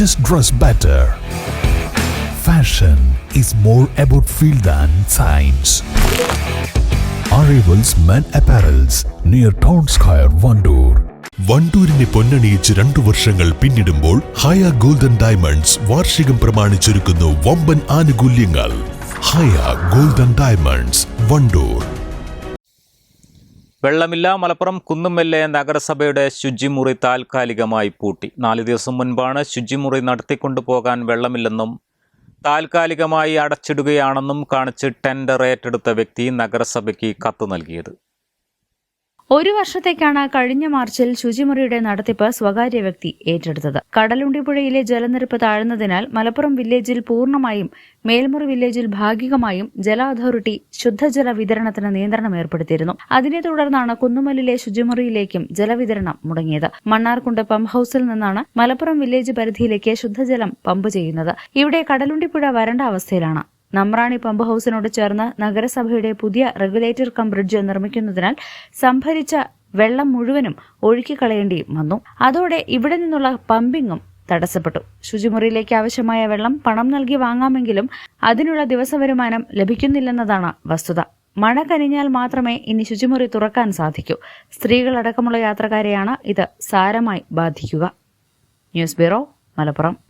just dress better. Fashion is more about feel than science. Arrivals Men Apparels near Town Square, Vandoor. വണ്ടൂരിനെ പൊന്നണിയിച്ച് രണ്ടു വർഷങ്ങൾ പിന്നിടുമ്പോൾ ഹയ golden diamonds വാർഷികം പ്രമാണിച്ചൊരുക്കുന്നു വമ്പൻ ആനുകൂല്യങ്ങൾ ഹയ ഗോൾഡൻ ഡയമണ്ട്സ് വണ്ടൂർ വെള്ളമില്ല മലപ്പുറം കുന്നുമെല്ലെ നഗരസഭയുടെ ശുചിമുറി താൽക്കാലികമായി പൂട്ടി. നാല് ദിവസം മുൻപാണ് ശുചിമുറി നടത്തിക്കൊണ്ടു പോകാൻ വെള്ളമില്ലെന്നും താൽക്കാലികമായി അടച്ചിടുകയാണെന്നും കാണിച്ച് ടെൻഡർ ഏറ്റെടുത്ത വ്യക്തി നഗരസഭയ്ക്ക് കത്ത് നൽകിയത്. ഒരു വർഷത്തേക്കാണ് കഴിഞ്ഞ മാർച്ചിൽ ശുചിമുറിയുടെ നടത്തിപ്പ് സ്വകാര്യ വ്യക്തി ഏറ്റെടുത്തത്. കടലുണ്ടിപ്പുഴയിലെ ജലനിരപ്പ് താഴ്ന്നതിനാൽ മലപ്പുറം വില്ലേജിൽ പൂർണമായും മേൽമുറി വില്ലേജിൽ ഭാഗികമായും ജല അതോറിറ്റി ശുദ്ധജല വിതരണത്തിന് നിയന്ത്രണം ഏർപ്പെടുത്തിയിരുന്നു. അതിനെ തുടർന്നാണ് കുന്നുമലിലെ ശുചിമുറിയിലേക്കും ജലവിതരണം മുടങ്ങിയത്. മണ്ണാർക്കുണ്ട് പമ്പ് ഹൌസിൽ നിന്നാണ് മലപ്പുറം വില്ലേജ് പരിധിയിലേക്ക് ശുദ്ധജലം പമ്പ് ചെയ്യുന്നത്. ഇവിടെ കടലുണ്ടിപ്പുഴ വരണ്ട അവസ്ഥയിലാണ്. നമ്രാണി പമ്പ് ഹൌസിനോട് ചേർന്ന് നഗരസഭയുടെ പുതിയ റെഗുലേറ്റർ കം ബ്രിഡ്ജ് നിർമ്മിക്കുന്നതിനാൽ സംഭരിച്ച വെള്ളം മുഴുവനും ഒഴുക്കിക്കളയേണ്ടി വന്നു. അതോടെ ഇവിടെ നിന്നുള്ള പമ്പിങ്ങും തടസ്സപ്പെട്ടു. ശുചിമുറിയിലേക്ക് ആവശ്യമായ വെള്ളം പണം നൽകി വാങ്ങാമെങ്കിലും അതിനുള്ള ദിവസ വരുമാനം ലഭിക്കുന്നില്ലെന്നതാണ് വസ്തുത. മഴ കനിഞ്ഞാൽ മാത്രമേ ഇനി ശുചിമുറി തുറക്കാൻ സാധിക്കൂ. സ്ത്രീകളടക്കമുള്ള യാത്രക്കാരെയാണ് ഇത് സാരമായി ബാധിക്കുക. News bureau Malappuram.